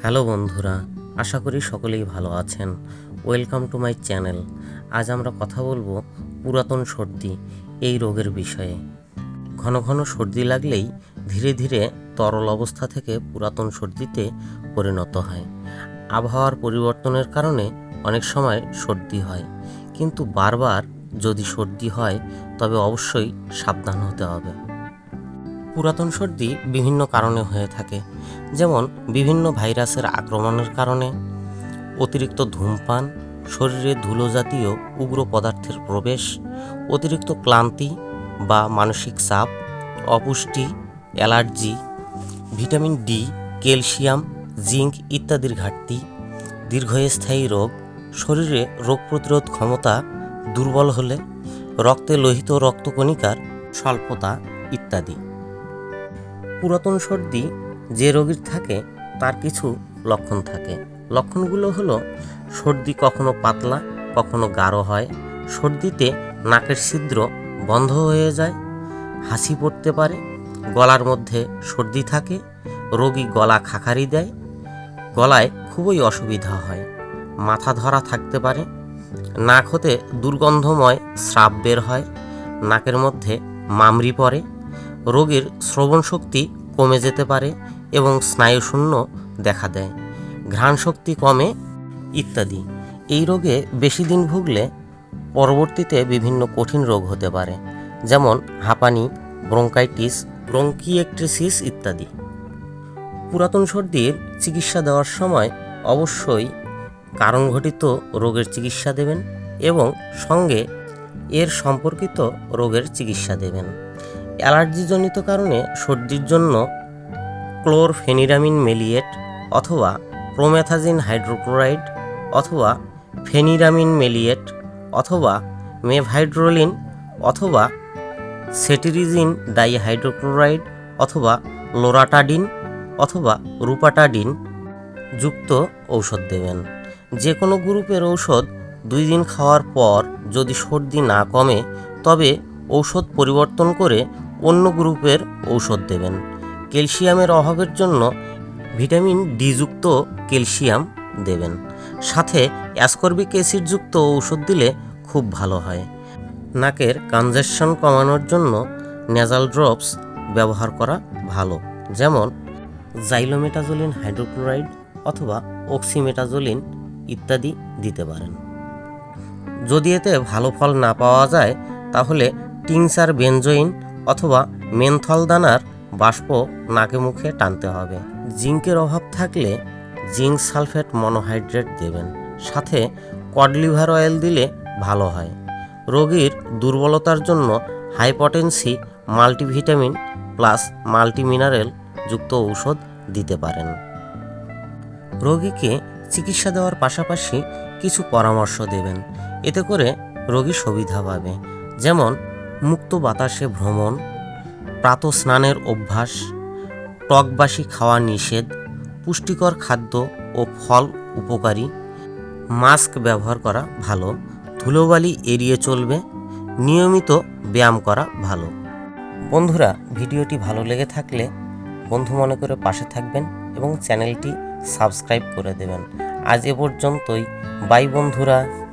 Hello বন্ধুরা, আশা করি সকলেই ভালো আছেন। Welcome to my channel. আজ আমরা কথা বলব পুরাতন সর্দি, এই রোগের বিষয়ে। ঘন ঘন সর্দি লাগলেই ধীরে ধীরে তরল অবস্থা থেকে পুরাতন সর্দিতে পরিণত হয়। আবহাওয়ার পরিবর্তনের কারণে অনেক সময় সর্দি হয়। কিন্তু বারবার যদি সর্দি হয়, তবে অবশ্যই সাবধান হতে হবে। পুরাতন সর্দি বিভিন্ন কারণে হয়ে থাকে, যেমন বিভিন্ন ভাইরাসের আক্রমণের কারণে, অতিরিক্ত ধূমপান, শরীরে ধুলো জাতীয় উগ্র পদার্থের প্রবেশ, অতিরিক্ত ক্লান্তি বা মানসিক চাপ, অপুষ্টি, allergy, vitamin D, calcium, zinc ইত্যাদির ঘাটতি, দীর্ঘস্থায়ী রোগ, শরীরে রোগ প্রতিরোধ ক্ষমতা দুর্বল হলে, রক্তে লোহিত রক্তকণিকার স্বল্পতা ইত্যাদি। পুরাতন সর্দি যে রোগীর থাকে, তার কিছু লক্ষণ থাকে। লক্ষণগুলো হলো, সর্দি কখনো পাতলা, কখনো গাঢ় হয়, সর্দিতে নাকের ছিদ্র বন্ধ হয়ে যায়, হাসি পড়তে পারে, গলার মধ্যে সর্দি থাকে, রোগী গলা খাখারি দেয়, গলায় খুবই অসুবিধা হয়, মাথা ধরা থাকতে পারে, নাক হতে দুর্গন্ধময় স্রাব বের হয়, নাকের মধ্যে মামরি পড়ে রোগীর শ্রবণ শক্তি কমে যেতে পারে এবং স্নায়ুশূন্য দেখা দেয়। ঘ্রাণ শক্তি কমে ইত্যাদি। এই রোগে বেশি দিন ভুগলে পরবর্তীতে বিভিন্ন কঠিন রোগ হতে পারে, যেমন হাঁপানি, ব্রঙ্কাইটিস, ব্রঙ্কিয়েক্ট্রিসিস ইত্যাদি। পুরাতন সর্দির চিকিৎসা দেওয়ার সময় অবশ্যই কারণ ঘটিত রোগের চিকিৎসা দেবেন এবং সঙ্গে এর সম্পর্কিত রোগের চিকিৎসা দেবেন। অ্যালার্জিজনিত কারণে সর্দির জন্য ক্লোরফেনিরামিন মেলিয়েট অথবা প্রোমেথাজিন হাইড্রোক্লোরাইড অথবা ফেনিরামিন মেলিয়েট অথবা মেভাইড্রোলিন অথবা সেটিরিজিন ডাইহাইড্রোক্লোরাইড অথবা লোরাটাডিন অথবা রুপাটাডিন যুক্ত ঔষধ দেবেন। যে কোনো গ্রুপের ঔষধ দুই দিন খাওয়ার পর যদি সর্দি না কমে, তবে ঔষধ পরিবর্তন করে অন্য গ্রুপের ঔষধ দেবেন। ক্যালসিয়ামের অভাবের জন্য ভিটামিন ডিযুক্ত ক্যালসিয়াম দেবেন। সাথে অ্যাসকর্বিক অ্যাসিডযুক্ত ঔষধ দিলে খুব ভালো হয়। নাকের কনজেশন কমানোর জন্য নেজাল ড্রপস ব্যবহার করা ভালো। যেমন জাইলোমেটাজোলিন হাইড্রোক্লোরাইড অথবা অক্সিমেটাজোলিন ইত্যাদি দিতে পারেন। যদি এতে ভালো ফল না পাওয়া যায়, তাহলে টিংসার বেনজোইন অথবা মেনথল দানার বাষ্প নাকে মুখে টানতে হবে। জিঙ্কের অভাব থাকলে জিঙ্ক সালফেট মনোহাইড্রেট দেবেন। সাথে কড লিভার অয়েল দিলে ভালো হয়। রোগীর দুর্বলতার জন্য হাইপটেন্সি, মাল্টিভিটামিন প্লাস মাল্টিমিনারেল যুক্ত ঔষধ দিতে পারেন। রোগীকে চিকিৎসা দেওয়ার পাশাপাশি কিছু পরামর্শ দেবেন। এতে করে রোগী সুবিধা পাবে। যেমন মুক্ত বাতাসে ভ্রমণ, প্রাত স্নানের অভ্যাস, টকবাসি খাওয়া নিষেধ, পুষ্টিকর খাদ্য ও ফল উপকারী, মাস্ক ব্যবহার করা ভালো, ধুলোবালি এড়িয়ে চলবে, নিয়মিত ব্যায়াম করা ভালো। বন্ধুরা, ভিডিওটি ভালো লেগে থাকলে বন্ধু মনে করে পাশে থাকবেন এবং চ্যানেলটি সাবস্ক্রাইব করে দেবেন। আজ এ পর্যন্তই। বাই বন্ধুরা।